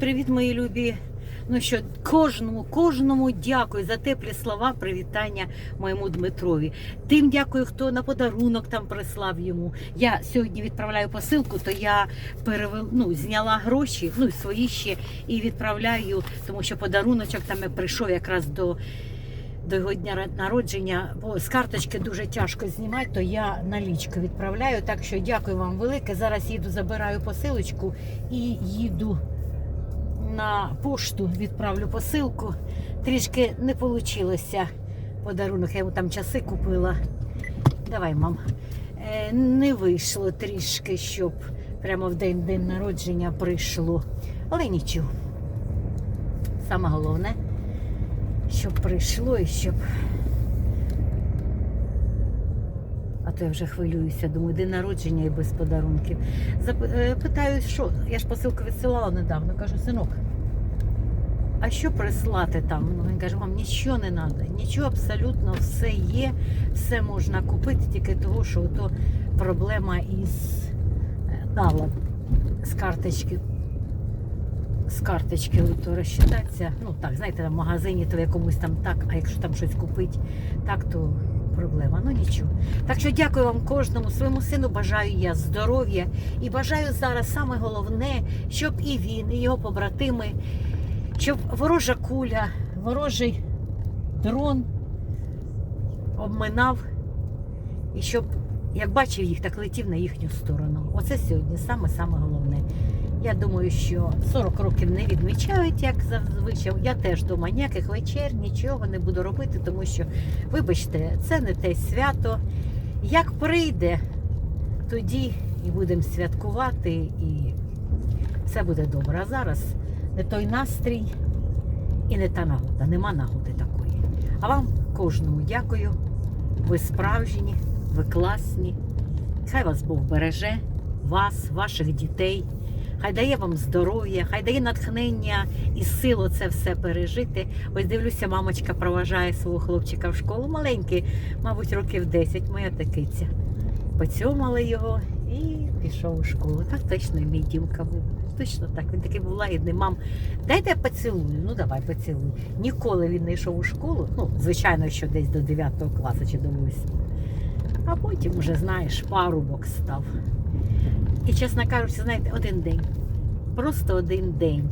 Привіт, мої любі. Ну що, кожному, кожному дякую за теплі слова, привітання моєму Дмитрові. Тим дякую, хто на подарунок там прислав йому. Я сьогодні відправляю посилку, то я перевел, ну, зняла гроші, ну свої ще, і відправляю, тому що подаруночок там прийшов якраз до. До його дня народження, бо з карточки дуже тяжко знімати, то я налічку відправляю. Так що дякую вам велике. Зараз їду, забираю посилочку і їду на пошту відправлю посилку. Трішки не вийшло подарунок. Я йому там часи купила. Давай, мам. Е, Не вийшло трішки, щоб прямо в день день народження прийшло. Але нічого. Саме головне, щоб прийшло і щоб. То я вже хвилююся, думаю, день народження і без подарунків. Е, Питаю, що я ж посилку відсилала недавно. Кажу, синок, а що прислати там? Ну, він каже, вам нічого не треба, нічого абсолютно все є, все можна купити, тільки того, що то проблема із е, дала з карточки. З карточки то розчитатися. Ну так, знаєте, в магазині то в якомусь там так, а якщо там щось купити, так, то проблема. Ну нічого. Так що дякую вам кожному своєму сину. Бажаю я здоров'я і бажаю зараз саме головне, щоб і він, і його побратими, щоб ворожа куля, ворожий дрон обминав, і щоб, як бачив їх, так летів на їхню сторону. Оце сьогодні саме-саме головне. Я думаю, що 40 років не відмічають, як зазвичай. Я теж дома ніяких вечер, нічого не буду робити, тому що, вибачте, це не те свято. Як прийде, тоді і будемо святкувати, і все буде добре. А зараз не той настрій і не та нагода. Нема нагоди такої. А вам кожному дякую. Ви справжні, ви класні. Хай вас Бог береже, вас, ваших дітей. Хай дає вам здоров'я, хай дає натхнення і силу це все пережити. Ось дивлюся, мамочка проважає свого хлопчика в школу. Маленький, мабуть, років 10, моя такиця. Поцьомали його і пішов у школу. Так точно мій дімка був. Точно так. Він такий був лагідний. Мам, дайте я поцілую. Ну давай поцілуй. Ніколи він не йшов у школу. Ну, звичайно, що десь до 9 класу чи до 8. А потім вже, знаєш, парубок став. І, чесно кажучи, знаєте, один день. Просто один день.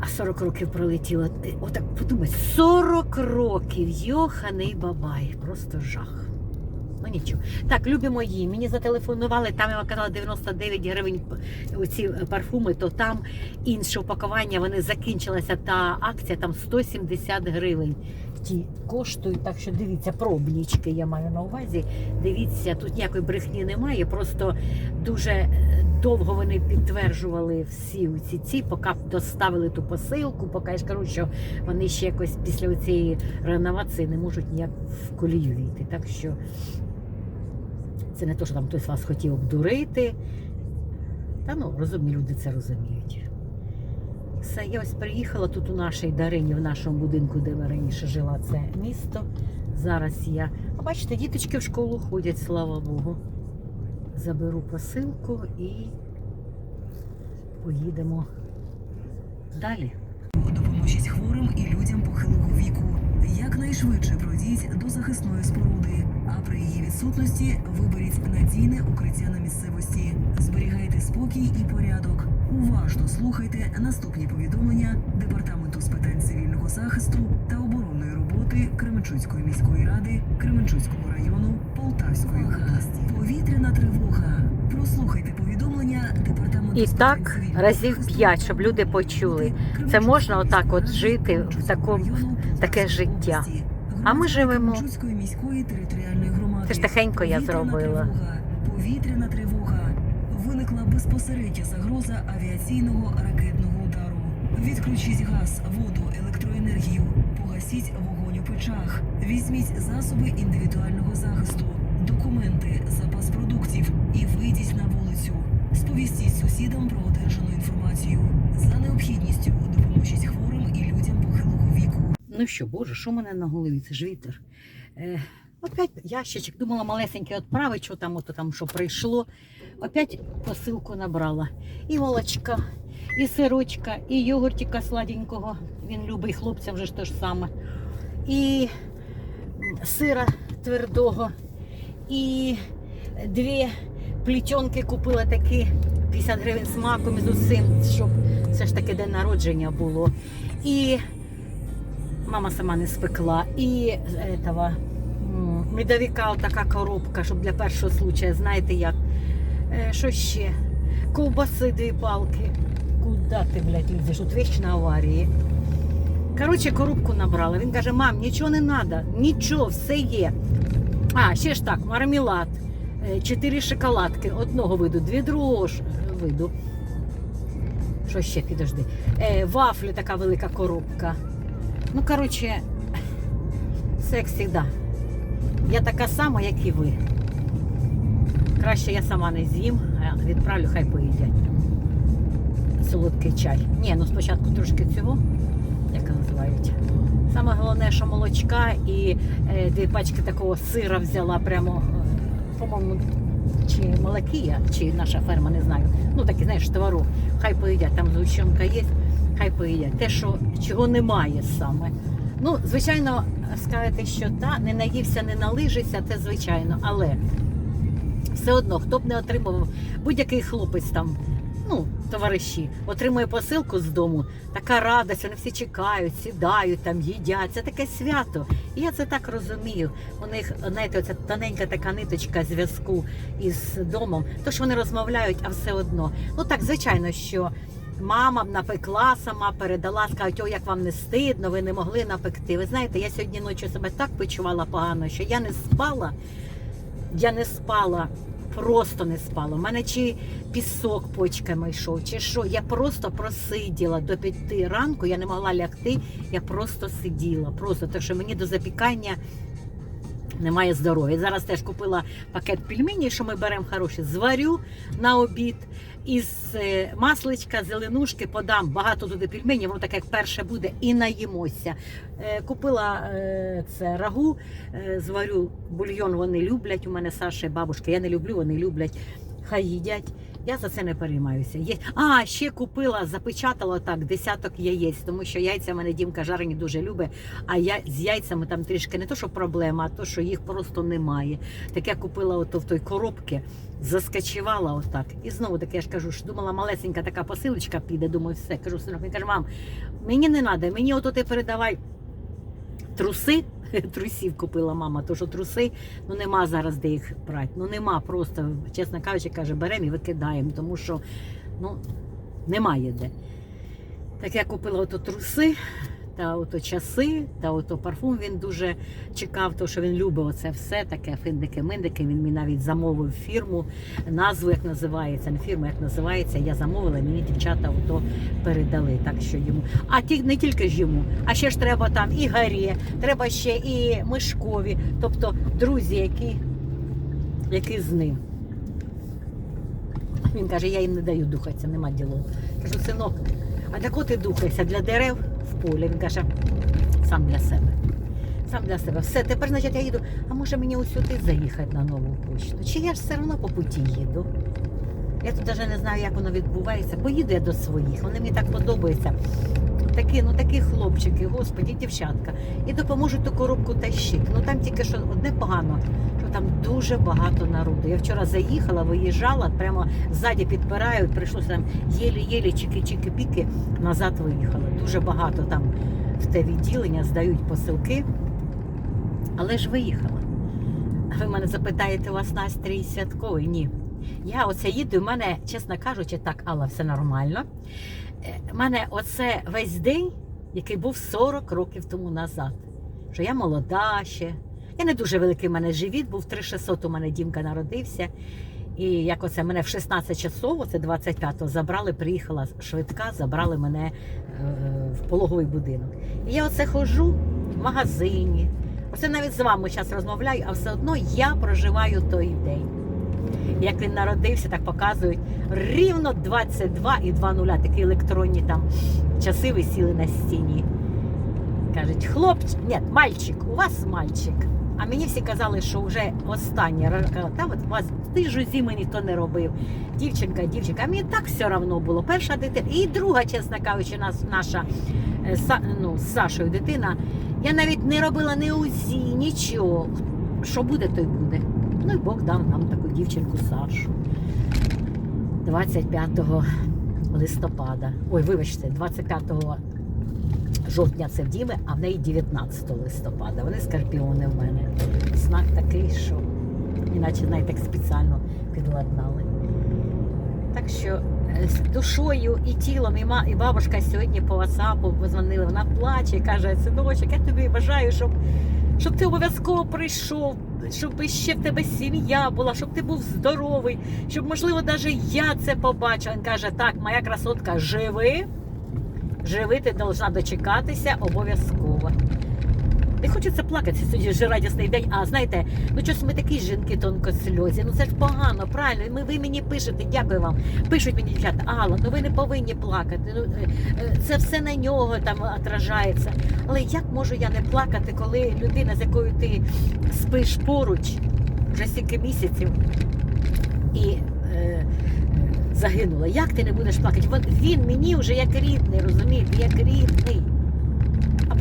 А 40 років пролетіло. Отак подумай, 40 років, йоханий бабай. Просто жах. Ну нічого. Так, любі мої, мені зателефонували, там я вам казала 99 гривень оці парфуми, то там інше упакування, вони закінчилася та акція, там 170 гривень. Ті коштують, так що дивіться, пробнічки я маю на увазі. Дивіться, тут ніякої брехні немає. Просто дуже е, довго вони підтверджували всі ці ці, поки доставили ту посилку, поки я ж кажу, що вони ще якось після цієї реновації не можуть ніяк в колію війти. Так що це не то, що там хтось вас хотів обдурити. Та ну, розумні люди це розуміють. Все, я ось приїхала тут у нашій Дарині, в нашому будинку, де ми раніше жила, це місто. Зараз я. А бачите, діточки в школу ходять, слава Богу. Заберу посилку і поїдемо далі. Допоможіть хворим і людям похилого віку. Якнайшвидше пройдіть до захисної споруди, а при її відсутності виберіть надійне укриття на місцевості. Зберігайте спокій і порядок. Уважно слухайте наступні повідомлення Департаменту з питань цивільного захисту та оборонної роботи Кременчуцької міської ради Кременчуцького району Полтавської області. Повітряна тривога. Прослухайте повідомлення департаменту І так разів п'ять, щоб люди почули. Це можна отак от жити в такому таке життя. А ми живемо. міської територіальної громади. Це ж тихенько я зробила. Повітряна тривога. Виникла безпосередня загроза авіаційного ракетного удару. Відключіть газ, воду, електроенергію. Погасіть вогонь у печах. Візьміть засоби індивідуального захисту, документи, запас продуктів і вийдіть на вулицю. Сповістіть сусідам про одержану інформацію. За необхідністю допоможіть хворим і людям похилого віку. Ну що, боже, що мене на голові? Це ж вітер. Е, опять ящичок, думала малесенький відправити, що там, ото там що прийшло. Опять посилку набрала. І молочка, і сирочка, і йогуртика сладенького. Він любить хлопцям вже ж те ж саме. І сира твердого. І дві плітьонки купила такі 50 гривень з маком з усім, щоб все ж таки день народження було. І мама сама не спекла. І этого, м, медовика така коробка, щоб для першого случая, знаєте як. Е, Що ще? Ковбаси дві палки. Куда ти, блядь, лізеш? Тут вічна аварії. Коротше, коробку набрала. Він каже, мам, нічого не треба, нічого, все є. А, ще ж так, мармелад. Е, Чотири шоколадки одного виду, дві другого виду. Що ще, підожди. Е, вафлі така велика коробка. Ну, коротше, як завжди. Я така сама, як і ви. Краще я сама не з'їм, відправлю, хай поїдять. Солодкий чай. Ні, ну спочатку трошки цього, як називають. Саме головне, що молочка і е, дві пачки такого сира взяла прямо, е, по-моєму, чи Малакія, чи наша ферма, не знаю. Ну такі, знаєш, товару. Хай поїдять, там згущенка є, хай поїдять. Те, що чого немає саме. Ну, звичайно, скажете, що та не наївся, не налижився, це звичайно, але все одно, хто б не отримував, будь-який хлопець там, ну, товариші, отримує посилку з дому, така радість, вони всі чекають, сідають там, їдять. Це таке свято. І я це так розумію. У них, знаєте, оця тоненька така ниточка зв'язку із домом. То що вони розмовляють, а все одно. Ну так, звичайно, що. Мама напекла сама, передала, скажуть, о, як вам не стидно, ви не могли напекти. Ви знаєте, я сьогодні ночі себе так почувала погано, що я не спала, я не спала, просто не спала. У мене чи пісок почками йшов, чи що. Я просто просиділа до п'яти ранку, я не могла лягти, я просто сиділа. Просто так що мені до запікання немає здоров'я. Зараз теж купила пакет пельменів, що ми беремо хороші, зварю на обід. Із е, масличка, зеленушки подам багато туди пельменів, воно таке як перше буде, і наїмося. Е, Купила е, це рагу, зварю бульйон, вони люблять. У мене Саша і бабушка, я не люблю, вони люблять. Хай їдять. Я за це не переймаюся. Є... А, ще купила, запечатала так десяток яєць, тому що яйця в мене Дімка жарені дуже любить. А я з яйцями там трішки не то, що проблема, а то, що їх просто немає. Так я купила ото в той коробці, заскочувала отак. І знову таки, я ж кажу, що думала, малесенька така посилочка піде. Думаю, все. Кажу, синок, він каже, мам, мені не треба, мені ото ти передавай труси. Трусів купила мама, то що труси, ну нема зараз де їх брати. Ну нема просто, чесно кажучи, каже, беремо і викидаємо, тому що ну, немає де. Так я купила ото труси та ото часи, та ото парфум він дуже чекав, то що він любить оце все таке, финдики-миндики. Він мені навіть замовив фірму, назву як називається, не фірма, як називається. Я замовила, мені дівчата ото передали. Так що йому. А ті не тільки ж йому, а ще ж треба там і Гарі, треба ще і Мишкові, тобто друзі, які, які з ним. Він каже, я їм не даю духатися, нема діло. Кажу, синок, а для кого ти духаєшся? Для дерев в полі. Він каже, сам для себе. Сам для себе. Все, тепер, значить, я їду. А може мені ось сюди заїхати на нову почту? Чи я ж все одно по путі їду? Я тут навіть не знаю, як воно відбувається. Поїду я до своїх. Вони мені так подобаються. Такі, ну такі хлопчики, господі, дівчатка. І допоможуть ту коробку тащити. Ну там тільки що одне погано, що там дуже багато народу. Я вчора заїхала, виїжджала, прямо ззаді підпирають, прийшлося там єлі-єлі, чики-чики-піки, назад виїхала. Дуже багато там в те відділення здають посилки. Але ж виїхала. Ви мене запитаєте, у вас настрій святковий? Ні. Я оце їду, і в мене, чесно кажучи, так, Алла, все нормально. У мене оце весь день, який був 40 років тому назад. Що я молода ще. Я не дуже великий в мене живіт, був 3600 у мене Дімка народився. І як оце мене в 16 часов, оце 25-го, забрали, приїхала швидка, забрали мене е, в пологовий будинок. І я оце ходжу в магазині. Оце навіть з вами зараз розмовляю, а все одно я проживаю той день. Як він народився, так показують рівно 22 і 2 нуля. Такі електронні там часи висіли на стіні. Кажуть, хлопчик, ні, мальчик, у вас мальчик. А мені всі казали, що вже останнє. Та от вас ти ж зими ніхто не робив. Дівчинка, дівчинка. А мені так все одно було. Перша дитина. І друга, чесно кажучи, нас, наша е, ну, з Сашою дитина. Я навіть не робила ні УЗІ, нічого. Що буде, то й буде. Ну і Бог дав нам таку дівчинку Сашу. 25 листопада. Ой, вибачте, 25 жовтня це в Діми, а в неї 19 листопада. Вони скорпіони в мене. Знак такий, що іначе навіть так спеціально підладнали. Так що е, з душою і тілом, і, ма, і бабушка сьогодні по WhatsApp позвонила, вона плаче, і каже, синочок, я тобі бажаю, щоб, щоб ти обов'язково прийшов, щоб ще в тебе сім'я була, щоб ти був здоровий, щоб, можливо, навіть я це побачила. Він каже, так, моя красотка, живи, живи, ти повинна дочекатися обов'язково. Хочеться плакати сьогодні вже радісний день. А знаєте, ну щось ми такі жінки тонкосльозі. Ну це ж погано, правильно. Ми ви мені пишете, дякую вам. Пишуть мені дівчата, Алла, ну ви не повинні плакати. Ну е, е, це все на нього там отражається. Але як можу я не плакати, коли людина, з якою ти спиш поруч вже стільки місяців і е, загинула? Як ти не будеш плакати? Він мені вже як рідний, розумієте, як рідний.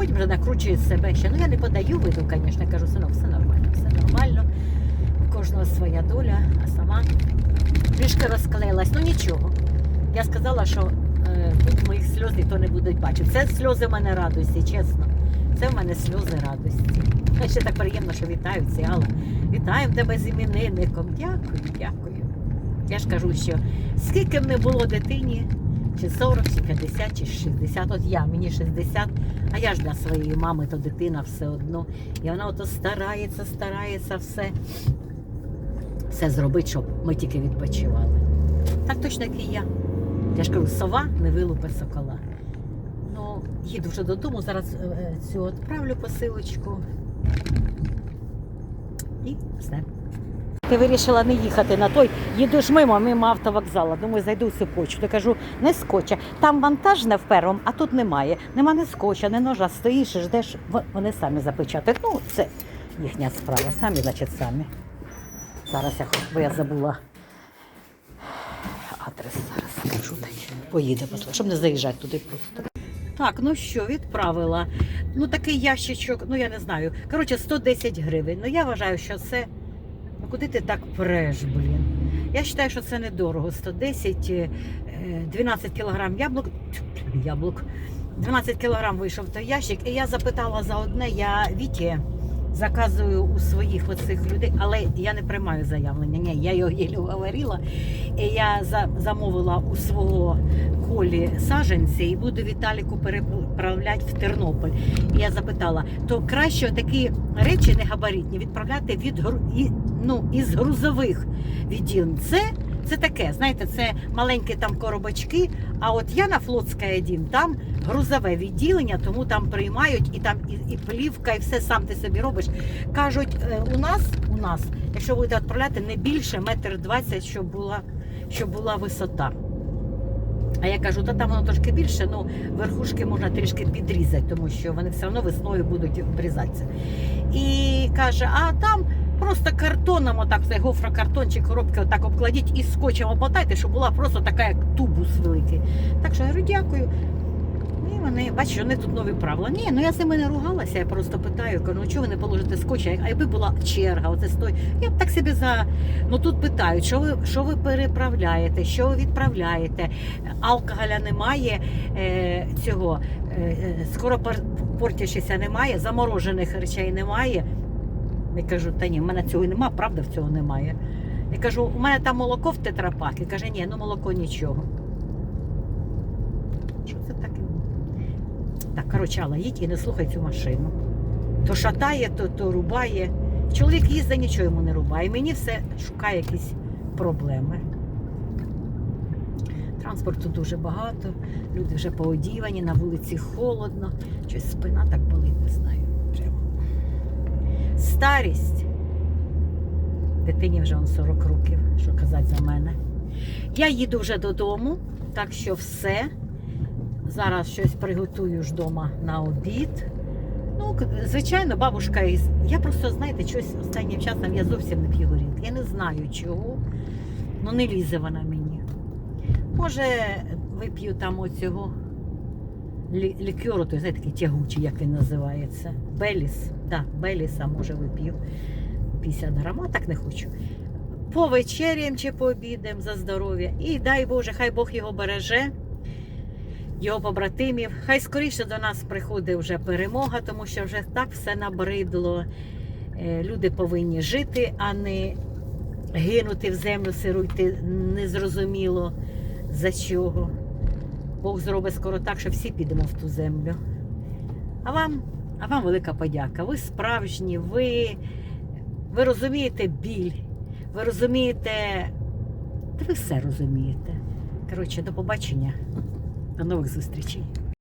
Потім вже накручує себе ще. Ну я не подаю виду, звісно, кажу, синок, все нормально, все нормально. У кожного своя доля, а сама трішки розклеїлась. Ну нічого. Я сказала, що е, тут моїх сльоз ніхто не буде бачити. Це сльози в мене радості, чесно. Це в мене сльози радості. Ще так приємно, що вітають ці Алла. Вітаємо тебе з іменинником. Дякую, дякую. Я ж кажу, що скільки б не було дитині, чи 40, чи 50, чи 60. От я, мені 60, а я ж для своєї мами, то дитина все одно. І вона ото старається, старається все, все зробити, щоб ми тільки відпочивали. Так точно, як і я. Я ж кажу, сова не вилупе сокола. Ну, їду вже додому, зараз е, е, цю відправлю посилочку. І все. Ти вирішила не їхати на той, їдеш мимо, мимо автовокзалу. Думаю, зайду в цю почту. Кажу, не скотча. Там вантажне в первому, а тут немає. Нема не скотча, не ножа. Стоїш і ждеш. Вони самі запечатають. Ну, це їхня справа. Самі, значить, самі. Зараз я бо я забула адрес. Зараз скажу. Поїде, щоб не заїжджати туди просто. Так, ну що, відправила. Ну такий ящичок, ну я не знаю. Коротше, 110 гривень. Ну я вважаю, що це. Куди ти так преш, блін? Я вважаю, що це недорого. 110, е, 12 кілограм яблук. Яблук. 12 кілограм вийшов той ящик. І я запитала за одне, я Віті заказую у своїх оцих людей, але я не приймаю заявлення. Ні, я його їй говорила. Я за, замовила у свого колі саженці і буду Віталіку переправляти в Тернопіль. Я запитала, то краще такі речі негабаритні відправляти від ну, із грузових відділень. Це, це таке, знаєте, це маленькі там коробочки. А от я на Флотська 1, там грузове відділення, тому там приймають і там і, і плівка, і все сам ти собі робиш. Кажуть, е, у нас, у нас, якщо будете відправляти, не більше метр двадцять, щоб була, щоб була висота. А я кажу, та там воно трошки більше, ну верхушки можна трішки підрізати, тому що вони все одно весною будуть обрізатися. І каже, а там просто картоном, отак цей гофрокартончик, коробки отак обкладіть і скотчем обмотайте, щоб була просто така, як тубус великий. Так що я говорю, дякую. І вони, бачиш, вони тут нові правила. Ні, ну я з ними не ругалася, я просто питаю, кажу, ну чого ви не положите скотч, а якби була черга, оце стой. Я б так собі за. Ну тут питають, що ви, що ви переправляєте, що ви відправляєте. Алкоголя немає, е, цього е, е, скоро пор- портящися немає, заморожених речей немає. Я кажу, та ні, в мене цього і нема, правда в цього немає. Я кажу, у мене там молоко в тетрапакі. Каже, ні, ну молоко нічого. Що це таке? Так, коротше, Алла, їдь і не слухай цю машину. То шатає, то, то рубає. Чоловік їздить, нічого йому не рубає. Мені все шукає якісь проблеми. Транспорту дуже багато, люди вже поодівані, на вулиці холодно, щось спина так болить, не знаю. Старість. Дитині вже он 40 років, що казати за мене. Я їду вже додому, так що все. Зараз щось приготую ж вдома на обід. Ну, звичайно, бабушка із. Я просто, знаєте, щось останнім часом я зовсім не п'ю горілки. Я не знаю чого. Ну не лізе вона мені. Може, вип'ю там оцього лі- лікеру, той, знаєте, такий тягучий, як він називається. Беліс. Так, Беліса, може, вип'ю 50 грам, а так не хочу. Повечеряємо чи пообідаємо за здоров'я. І дай Боже, хай Бог його береже, його побратимів. Хай скоріше до нас приходить вже перемога, тому що вже так все набридло. Е, Люди повинні жити, а не гинути в землю, сируйти незрозуміло за чого. Бог зробить скоро так, що всі підемо в ту землю. А вам, а вам велика подяка. Ви справжні, ви, ви розумієте біль, ви розумієте, та ви все розумієте. Коротше, до побачення, до нових зустрічей.